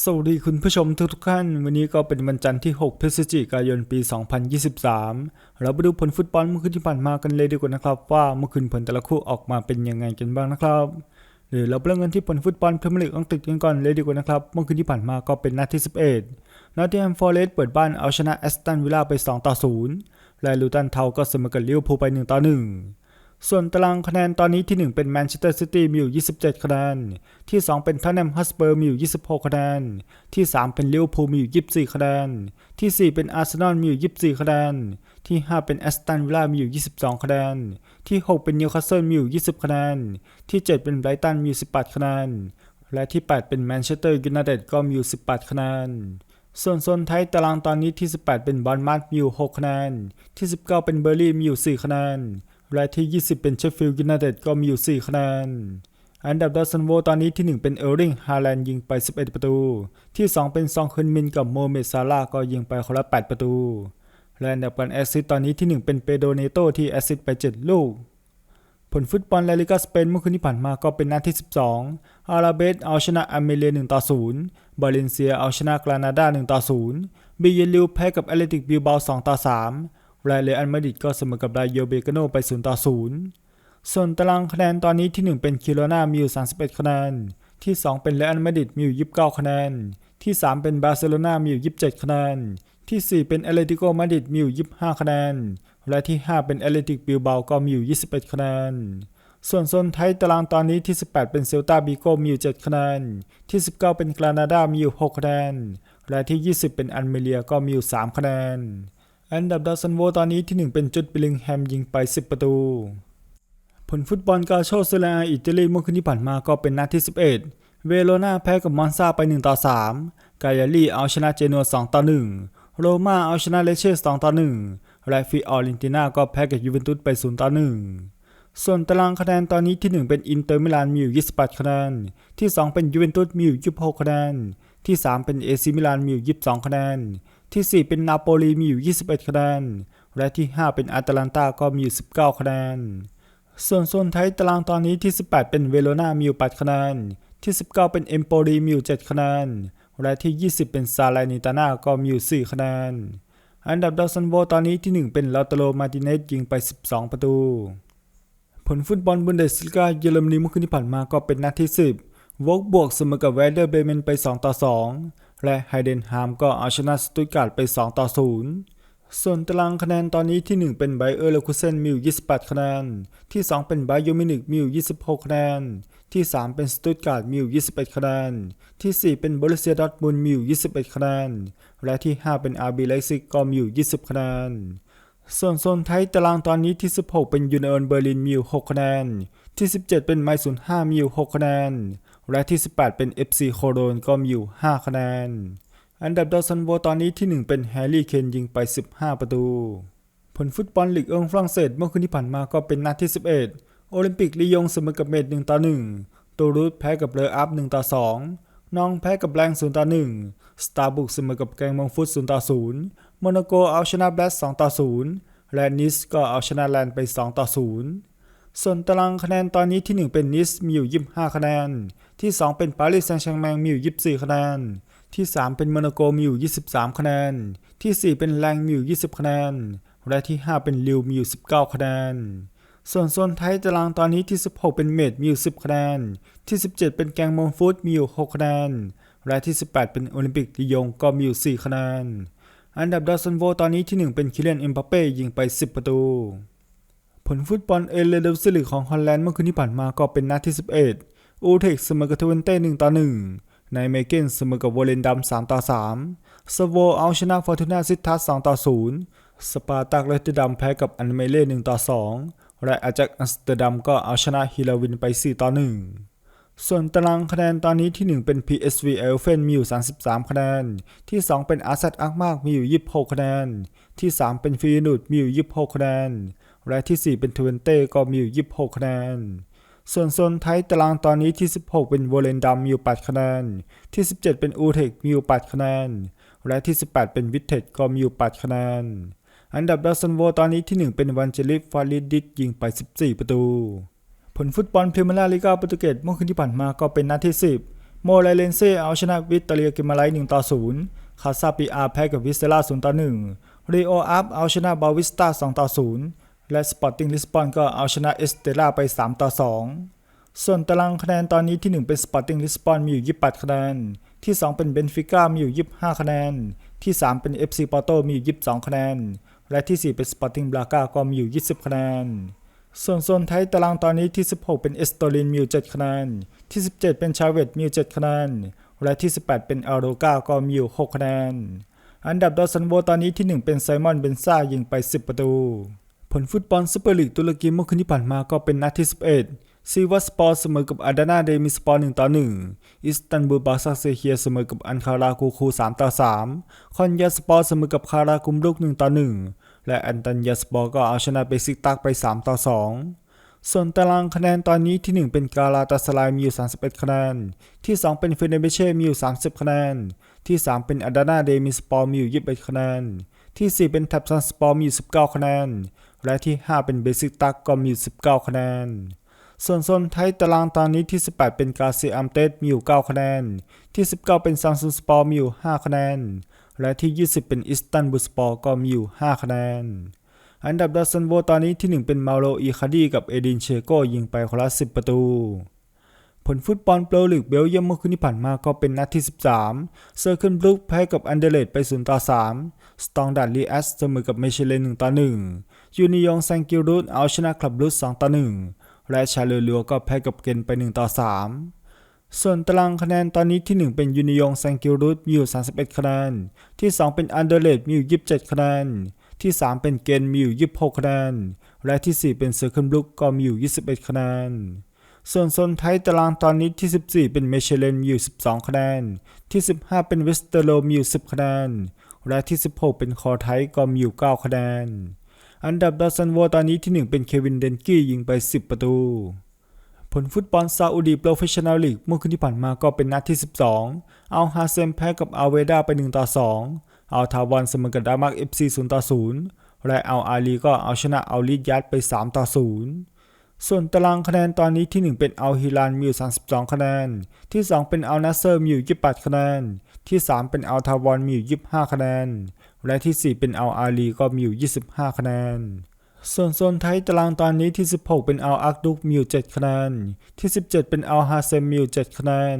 สวัสดีคุณผู้ชมทุกทุกท่าน วันนี้ก็เป็นวันจันทร์ที่ 6 พฤศจิกายนปี 2023 เราไปดูผลฟุตบอลเมื่อคืนที่ผ่านมากันเลยดีกว่านะครับ ว่าเมื่อคืนผลแต่ละคู่ออกมาเป็นยังไงกันบ้างนะครับหรือเราเริ่มกันที่ผลฟุตบอลพรีเมียร์ลีกอังกฤษกันก่อนเลยดีกว่านะครับเมื่อคืนที่ผ่านมาก็เป็นนัดที่ 11นัดที่แฮมฟอร์เรสต์เปิดบ้านเอาชนะแอสตันวิลล่าไป 2 ต่อ 0 และลูตันเทาก็เสมอกับลิเวอร์พูลไป 1 ต่อ 1 ส่วนตารางคะแนนตอนนี้ที่ 1 เป็นแมนเชสเตอร์ซิตี้มีอยู่ 27 คะแนน ที่ 2 เป็นท็อตแนมฮัสเปอร์มีอยู่ 26 คะแนน ที่ 3 เป็นลิเวอร์พูลมีอยู่ 24 คะแนน ที่ 4 เป็นอาร์เซนอลมีอยู่ 24 คะแนน ที่ 5 เป็นแอสตันวิลล่ามีอยู่ 22 คะแนน ที่ 6 เป็นนิวคาสเซิลมีอยู่ 20 คะแนน ที่ 7 เป็นไบรตันมีอยู่ 18 คะแนน และที่ 8 เป็นแมนเชสเตอร์ยูไนเต็ดก็มีอยู่ 18 คะแนนส่วนโซนไทยตารางตอนนี้ที่ 18 เป็นบอลมาร์มีอยู่ 6 คะแนน ที่ 19 เป็นเบอร์ลี่มีอยู่ 4 คะแนน และที่ 20 เป็นเชฟฟิลด์ยูไนเต็ดก็มีอยู่ 4 คะแนน อันดับดาวซันโวตอนนี้ที่ 1 เป็นเออร์ลิงฮาแลนด์ยิงไป 11 ประตู ที่ 2 เป็นซองคึนมินกับโมเมดซาลาก็ยิงไปคนละ 8 ประตู และอันดับการแอสซิสตตอนนี้ที่ 1 เป็นเปโดเนโตที่แอสซิสต์ไป 7 ลูก ผลฟุตบอลลาลิกาสเปนเมื่อคืนที่ผ่านมาก็เป็นนัดที่ 12 อาราเบสเอาชนะอเมเลีย1ต่อ0บาเลนเซียเอาชนะกรานาดา1ต่อ0บีเยลิวแพ้กับแอตเลติกบิลบา2ต่อ3 และเรอัลมาดริดก็เสมอกับไดโยเบกาโนไป 0 ต่อ 0 ส่วนตารางคะแนนตอนนี้ที่ 1 เป็นคิโรนามีอยู่ 31 คะแนน ที่ 2 เป็นเรอัลมาดริดมีอยู่ 29 คะแนน ที่ 3 เป็นบาร์เซโลนามีอยู่ 27 คะแนน ที่ 4 เป็นแอเลติโกมาดริดมีอยู่ 25 คะแนน และที่ 5 เป็นแอเลติกบิลเบาก็มีอยู่ 21 คะแนน ส่วนโซนไทยตารางตอนนี้ที่ 18 เป็นเซลตาบิโกมีอยู่ 7 คะแนน ที่ 19 เป็นกรานาดามีอยู่ 6 คะแนน และที่ 20 เป็นอันเมเลียก็มีอยู่ 3 คะแนน อันดับดาวซันโวตอนนี้ที่ 1 เป็นจุดบิลิงแฮมยิงไป 10 ประตู ผลฟุตบอลกาโชเซเรียอิตาลีเมื่อคืนที่ผ่านมาก็เป็นนัดที่ 11 เวโรนาแพ้กับมอนซาไป 1 ต่อ 3 กายาลีเอาชนะเจนัว2ต่อ 1 โรม่าเอาชนะเลเช่2ต่อ 1 และฟิออรินติน่าก็แพ้กับยูเวนตุสไป 0 ต่อ 1 ส่วนตารางคะแนนตอนนี้ที่ 1 เป็นอินเตอร์มิลานมีอยู่ 28 คะแนน ที่ 2 เป็นยูเวนตุสมีอยู่ 26 คะแนน ที่ 3 เป็นเอซิมิลานมีอยู่ 22 คะแนน ที่ 4 เป็นนาโปลีมีอยู่ 21 คะแนน และที่ 5 เป็นอาตาลันตาก็มีอยู่ 19 คะแนน ส่วนโซนไทยตารางตอนนี้ที่ 18 เป็นเวโรนามีอยู่ 8 คะแนน ที่ 19 เป็นเอมโปลีมีอยู่ 7 คะแนน และที่ 20 เป็นซาลานิตานาก็มีอยู่ 4 คะแนน อันดับดาวซันโวตอนนี้ที่ 1 เป็นลาตโลมาติเนสยิงไป 12 ประตู ผลฟุตบอลบุนเดสลิกาเยอรมนีเมื่อคืนที่ผ่านมาก็เป็นนัดที่ 10วอกบวกเสมอกับแวเดอร์เบเมนไป 2 ต่อ 2 และไฮเดนฮามก็เอาชนะสตุตการ์ดไป 2 ต่อ 0 ส่วนตารางคะแนนตอนนี้ที่ 1 เป็นไบเออร์เลคุเซนมีอยู่28 คะแนน ที่ 2 เป็นไบโยมินิกมีอยู่26 คะแนน ที่ 3 เป็นสตุตการ์ดมีอยู่21 คะแนน ที่ 4 เป็นบรุเซียดอทมุนมีอยู่21 คะแนน และที่ 5 เป็นอาร์บีไลซิกก็มีอยู่20 คะแนน ส่วนโซนไทยตารางตอนนี้ที่ 16 เป็นยูเนอร์เบอร์ลินมีอยู่6คะแนน ที่ 17 เป็นไมซูน5มีอยู่6คะแนน และที่ 18 เป็น FC โคโรนก็มีอยู่ 5 คะแนน อันดับดาวซันโวตอนนี้ที่ 1 เป็นแฮร์รี่เคนยิงไป 15 ประตู ผลฟุตบอลลีกเอิงฝรั่งเศสเมื่อคืนที่ผ่านมาก็เป็นนัดที่ 11 โอลิมปิกลียงเสมอกับเมด1ต่อ1ตูรูสแพ้กับเลออัพ1ต่อ2นองแพ้กับแรง0ต่อ1สตาร์บุกเสมอกับแกงมองฟุต0ต่อ0โมนาโกเอาชนะแบลส2ต่อ0และนิสก็เอาชนะแลนด์ไป2ต่อ0 ส่วนตารางคะแนนตอนนี้ที่ 1 เป็นนิสมีอยู่ 25 คะแนน ที่ 2 เป็นปารีสแซงต์แชร์แมงมีอยู่ 24 คะแนน ที่ 3 เป็นโมนาโกมีอยู่ 23 คะแนน ที่ 4 เป็นแรงมีอยู่ 20 คะแนน และที่ 5 เป็นลิวมีอยู่ 19 คะแนน ส่วนโซนไทยตารางตอนนี้ที่ 16 เป็นเมดมีอยู่ 10 คะแนน ที่ 17 เป็นแกงมงฟุตมีอยู่ 6 คะแนน และที่ 18 เป็นโอลิมปิกลียงก็มีอยู่ 4 คะแนน อันดับดาวซันโวตอนนี้ที่ 1 เป็นคิเลนเอ็มบัปเป้ยิงไป 10 ประตู ผลฟุตบอลเอเลเดลซิลิกของฮอลแลนด์เมื่อคืนที่ผ่านมาก็เป็นนัดที่ 11 อูเทคเสมอกับทเวนเต้1ต่อ1ในายเมเกนเสมอกับวอเลนดัม3ต่อ3สโวเอาชนะฟอร์ตูนาซิทัส2ต่อ0สปาร์ตักเลตดัมแพ้กับอันเมเล่1ต่อ2และอาจักอัมสเตอร์ดัมก็เอาชนะฮิลาวินไป 4 ต่อ 1 ส่วนตารางคะแนนตอนนี้ที่ 1 เป็น PSV เอลเฟนมีอยู่ 33 คะแนน ที่ 2 เป็นอาร์เซตอักมากมีอยู่ 26 คะแนน ที่ 3 เป็นฟีนูดมีอยู่ 26 คะแนน และที่ 4 เป็นทเวนเต้ก็มีอยู่ 26 คะแนน ส่วนโซนไทยตารางตอนนี้ที่ 16 เป็นโวเลนดัมมีอยู่ 8 คะแนน ที่ 17 เป็นอูเทคมีอยู่ 8 คะแนน และที่ 18 เป็นวิทเทจก็มีอยู่ 8 คะแนน อันดับดาวซันโวตอนนี้ที่ 1 เป็นวันเจลิฟฟาริดิกยิงไป 14 ประตู ผลฟุตบอลพรีเมียร์ลีกาโปรตุเกสเมื่อคืนที่ผ่านมาก็เป็นนัดที่ 10 โมเรเลนเซเอาชนะวิตเตเรียกิมาไล1ต่อ0คาซาปิอาแพ้กับวิสเซล่า0ต่อ1ริโออัพเอาชนะบาวิสตา2ต่อ0 และสปอร์ติ้งลิสบอนก็เอาชนะเอสเตล่าไป 3 ต่อ 2 ส่วนตารางคะแนนตอนนี้ที่ 1 เป็นสปอร์ติ้งลิสบอนมีอยู่ 28 คะแนน ที่ 2 เป็นเบนฟิก้ามีอยู่ 25 คะแนน ที่ 3 เป็น FC ปอร์โตมีอยู่ 22 คะแนน และที่ 4 เป็นสปอร์ติ้งบราก้าก็มีอยู่ 20 คะแนน ส่วนโซนไทยตารางตอนนี้ที่ 16 เป็นเอสโตลินมีอยู่ 7 คะแนน ที่ 17 เป็นชาเวตมีอยู่ 7 คะแนน และที่ 18 เป็นอัลโรกาก็มีอยู่ 6 คะแนน อันดับดอสันโวตอนนี้ที่ 1 เป็นไซมอนเบนซ่ายิงไป 10 ประตู ผลฟุตบอลซูเปอร์ลีกตุรกีเมื่อคืนที่ผ่านมาก็เป็นนัดที่ 11 ซีวัสปอร์เสมอกับอาดานาเดมิสปอร์1ต่อ 1 อิสตันบูลบาซักเซเฮียเสมอกับอันคาราคูคู 3 ต่อ 3 คอนยาสปอร์เสมอกับคารากุมลุก1 ต่อ 1 และอันตันยาสปอร์ก็เอาชนะเบซิกตักไป 3 ต่อ 2ส่วนตารางคะแนนตอนนี้ที่ 1 เป็นกาลาตาสลายมีอยู่ 31 คะแนน ที่ 2 เป็นเฟเนเบเช่ มีอยู่ 30 คะแนน ที่ 3 เป็นอาดานาเดมิสปอร์มีอยู่ 21 คะแนน ที่ 4 เป็นแท็บซันสปอร์มีอยู่ 19 คะแนน และที่ 5 เป็นเบซิกตักก็มี 19 คะแนน ส่วนโซนไทยตารางตอนนี้ที่ 18 เป็นกาเซียอัมเตสมีอยู่ 9 คะแนน ที่ 19 เป็นซังซุนสปอร์มีอยู่ 5 คะแนน และที่ 20 เป็นอิสตันบูลสปอร์ก็มีอยู่ 5 คะแนน อันดับดัซซันโวตอนนี้ที่ 1 เป็นมาโรอีคาดีกับเอดินเชโกยิงไปคนละ 10 ประตูผลฟุตบอลโปรลีกเบลเยียมเมื่อคืนที่ผ่านมาก็เป็นนัดที่ 13 เซอร์เคิลบลูกแพ้กับอันเดเลดไป0ต่อ3สตองดัตลีแอสเสมอกับเมเชเลน1ต่อ1 ยูนิยองแซงกิรูดเอาชนะคลับรูด2ต่อ1และชาเลลัวก็แพ้กับเกนไป 1 ต่อ 3 ส่วนตารางคะแนนตอนนี้ที่ 1 เป็นยูนิยองแซงกิรูดมีอยู่ 31 คะแนน ที่ 2 เป็นอันเดเลดมีอยู่ 27 คะแนน ที่ 3 เป็นเกนมีอยู่ 26 คะแนน และที่ 4 เป็นเซอร์เคิลบลูกก็มีอยู่ 21 คะแนนส่วนโซนไทยตารางตอนนี้ที่ 14 เป็นเมเชเลนมีอยู่ 12 คะแนน ที่ 15 เป็นเวสเตอร์โลมีอยู่ 10 คะแนน และที่ 16 เป็นคอไทยก็มีอยู่ 9 คะแนน อันดับดอสันโวตอนนี้ที่ 1 เป็นเควินเดนกี้ยิงไป 10 ประตู ผลฟุตบอลซาอุดีโปรเฟชชั่นแนลลีกเมื่อคืนที่ผ่านมาก็เป็นนัดที่ 12 เอาฮาเซมแพ้กับอาเวดาไป 1 ต่อ 2 เอาทาวอนเสมอกับดามักเอฟซี0ต่อ0และเอาอาลีก็เอาชนะเอาลิดยัดไป 3 ต่อ 0ส่วนตารางคะแนนตอนนี้ที่ 1 เป็นอัลฮิลานมีอยู่32 คะแนน ที่ 2 เป็นอัลนัสเซอร์มีอยู่28 คะแนน ที่ 3 เป็นอัลทาวอนมีอยู่25 คะแนน และที่ 4 เป็นอัลอาลีก็มีอยู่ 25 คะแนน ส่วนโซนไทยตารางตอนนี้ที่ 16 เป็นอัลอักดุกมีอยู่ 7 คะแนน ที่ 17 เป็นอัลฮาเซมมีอยู่ 7 คะแนน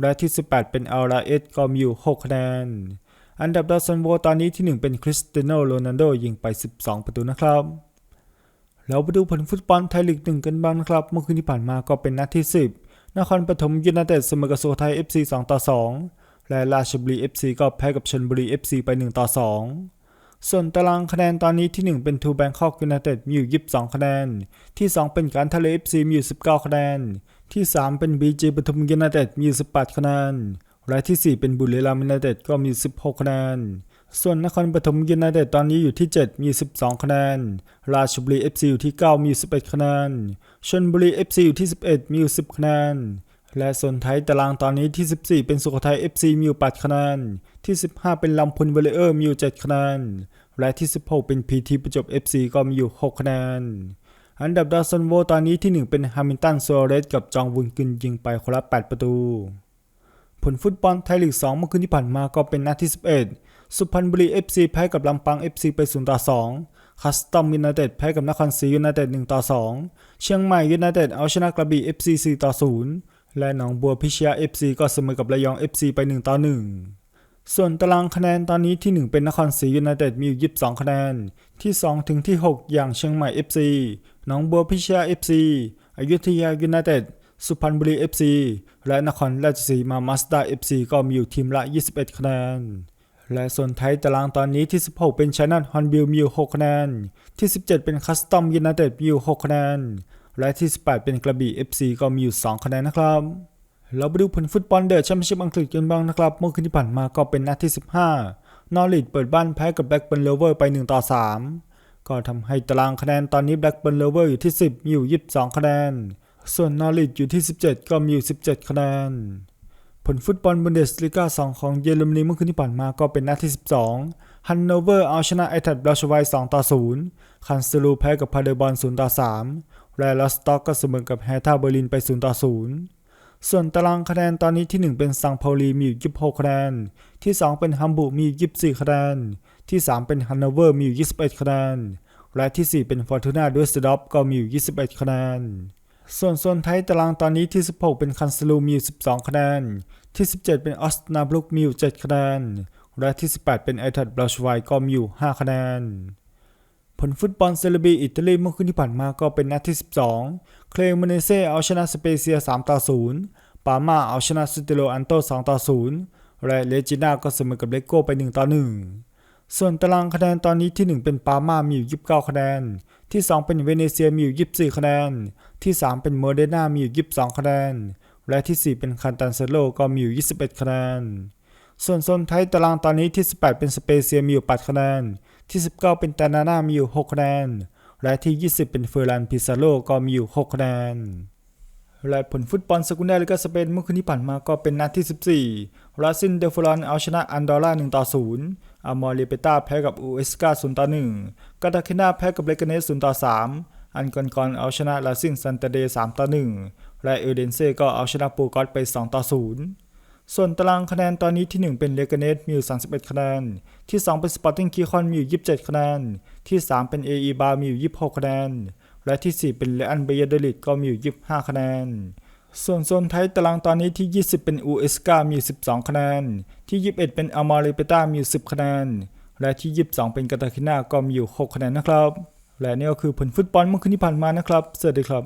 และที่ 18 เป็นอัลราเอสก็มีอยู่ 6 คะแนน อันดับดาวซันโวตอนนี้ที่ 1 เป็นคริสเตียโนโรนัลโดยิงไป 12 ประตูนะครับเราไปดูผลฟุตบอลไทยลีกหนึ่งกันบ้างนะครับ เมื่อคืนที่ผ่านมาก็เป็นนัดที่ 10 นครปฐมยูไนเต็ดเสมอกับสุโขทัย FC 2 ต่อ 2 และราชบุรี FC ก็แพ้กับชลบุรี FC ไป 1 ต่อ 2 ส่วนตารางคะแนนตอนนี้ที่ 1 เป็นทูแบงคอกยูไนเต็ดมีอยู่ 22 คะแนน ที่ 2 เป็นการทะเล FC มีอยู่ 19 คะแนน ที่ 3 เป็น BG ปทุมยูไนเต็ดมีอยู่ 18 คะแนน และที่ 4 เป็นบุรีรัมย์ยูไนเต็ดก็มี 16 คะแนน ส่วนนครปฐมยูไนเต็ดตอนนี้อยู่ที่ 7 มี 12 คะแนน ราชบุรี FC อยู่ที่ 9 มี 11 คะแนน ชลบุรี FC อยู่ที่ 11 มีอยู่10 คะแนน และส่วนไทยตารางตอนนี้ที่ 14 เป็นสุโขทัย FC มีอยู่8คะแนน ที่ 15 เป็นลำพูนเวลเลอร์มีอยู่7คะแนน และที่ 16 เป็น PT ประจบ FC ก็มีอยู่ 6 คะแนน อันดับดาวซันโวตอนนี้ที่ 1 เป็นฮามิลตันซัวเรสกับจองวุนกึนยิงไปคนละ 8 ประตู ผลฟุตบอลไทยลีก 2 เมื่อคืนที่ผ่านมาก็เป็นนัดที่ 11 สุพรรณบุรี FC แพ้กับลำปาง FC ไป0ต่อ2คัสตอมยูไนเต็ดแพ้กับนครศรียูไนเต็ด1ต่อ2เชียงใหม่ยูไนเต็ดเอาชนะกระบี่ FC 4ต่อ0 และหนองบัวพิชยา FC ก็เสมอกับระยอง FC ไป 1 ต่อ 1 ส่วนตารางคะแนนตอนนี้ที่ 1 เป็นนครศรียูไนเต็ดมีอยู่22 คะแนน ที่ 2 ถึงที่ 6 อย่างเชียงใหม่ FC หนองบัวพิชยา FC อยุธยายูไนเต็ดสุพรรณบุรี FC และนครราชสีมามาสด้า FC ก็มีอยู่ทีมละ 21 คะแนน และส่วนไทยตารางตอนนี้ที่ 16 เป็นชัยนาทฮอนบิลมีอยู่6คะแนน ที่ 17 เป็นคัสตอมยูไนเต็ดมีอยู่6คะแนน และที่ 18 เป็นกระบี่ FC ก็มีอยู่ 2 คะแนนนะครับ เราไปดูผลฟุตบอลเดอะแชมเปี้ยนชิพอังกฤษกันบ้างนะครับ เมื่อคืนที่ผ่านมาก็เป็นนัดที่ 15 นอริทเปิดบ้านแพ้กับแบล็กเบิร์นเลเวอร์ไป 1 ต่อ 3 ก็ทำให้ตารางคะแนนตอนนี้แบล็กเบิร์นเลเวอร์อยู่ที่ 10 มีอยู่ 22 คะแนน ส่วนนอริทอยู่ที่ 17 ก็มีอยู่ 17 คะแนน ผลฟุตบอลบุนเดสลีกา2 ของเยอรมนีเมื่อคืนที่ผ่านมาก็เป็นนัดที่ 12ฮันโนเวอร์เอาชนะไอแทดบราชไว2ต่อ0คันสลูแพ้กับพาเดบอล0ต่อ3 และลอสต็อกก็เสมอกับแฮท่าเบอร์ลินไป 0 ต่อ 0 ส่วนตารางคะแนนตอนนี้ที่ 1 เป็นซังเปาลีมีอยู่26คะแนน ที่ 2 เป็นฮัมบูร์มีอยู่24คะแนน ที่ 3 เป็นฮันโนเวอร์มีอยู่21คะแนน และที่ 4 เป็นฟอร์ตูนาดูสเดอฟก็มีอยู่21คะแนน ส่วนโซนไทยตารางตอนนี้ที่ 16 เป็นคันซลูมีอยู่12คะแนน ที่ 17 เป็นออสนาบลุกมีอยู่7คะแนน และที่ 18 เป็นไอทัดบราชไวก็มีอยู่5คะแนน ผลฟุตบอลเซเลบีอิตาลีเมื่อคืนที่ผ่านมาก็เป็นนัดที่ 12 เคลเมเนเซเอาชนะสเปเซีย 3 ต่อ 0 ปามาเอาชนะสเตโลอันโต 2 ต่อ 0 และเลจิน่าก็เสมอกับเลโก้ไป 1 ต่อ 1 ส่วนตารางคะแนนตอนนี้ที่ 1 เป็นปามามีอยู่ 29 คะแนน ที่ 2 เป็นเวเนเซียมีอยู่ 24 คะแนน ที่ 3 เป็นโมเดนามีอยู่ 22 คะแนน และที่ 4 เป็นคันตันเซโลก็มีอยู่ 21 คะแนน ส่วนโซนไทยตารางตอนนี้ที่ 18 เป็นสเปเซียมีอยู่ 8 คะแนน ที่ 19 เป็นตานาน่ามีอยู่6คะแนน และที่ 20 เป็นเฟอร์ลันพิซาโลก็มีอยู่6คะแนนและผลฟุตบอลสกุลแดลิกาสเปนเมื่อคืนที่ผ่านมาก็เป็นนัดที่ 14 ราซินเดฟลอนเอาชนะอันดอร่า1ต่อ0อามอริเปตาแพ้กับอูเอสกา0ต่อ1กาตาเคนาแพ้กับเลกเนส0ต่อ3อันกอนกอนเอาชนะลาซิงซันเตเด3ต่อ1และเอเดนเซ่ก็เอาชนะปูกอตไป2ต่อ0 ส่วนตารางคะแนนตอนนี้ที่ 1 เป็นเลกาเนสมีอยู่ 31 คะแนน ที่ 2 เป็นสปอร์ติ้งคีคอนมีอยู่ 27 คะแนน ที่ 3 เป็นเออีบามีอยู่ 26 คะแนน และที่ 4 เป็นเลอันเบยเดลิดก็มีอยู่ 25 คะแนน ส่วนโซนไทยตารางตอนนี้ที่ 20 เป็นอูเอสกามีอยู่ 12 คะแนน ที่ 21 เป็นอามาริเปตามีอยู่ 10 คะแนน และที่ 22 เป็นกาตาคินาก็มีอยู่ 6 คะแนนนะครับ และนี่ก็คือผลฟุตบอลเมื่อคืนที่ผ่านมานะครับ สวัสดีครับ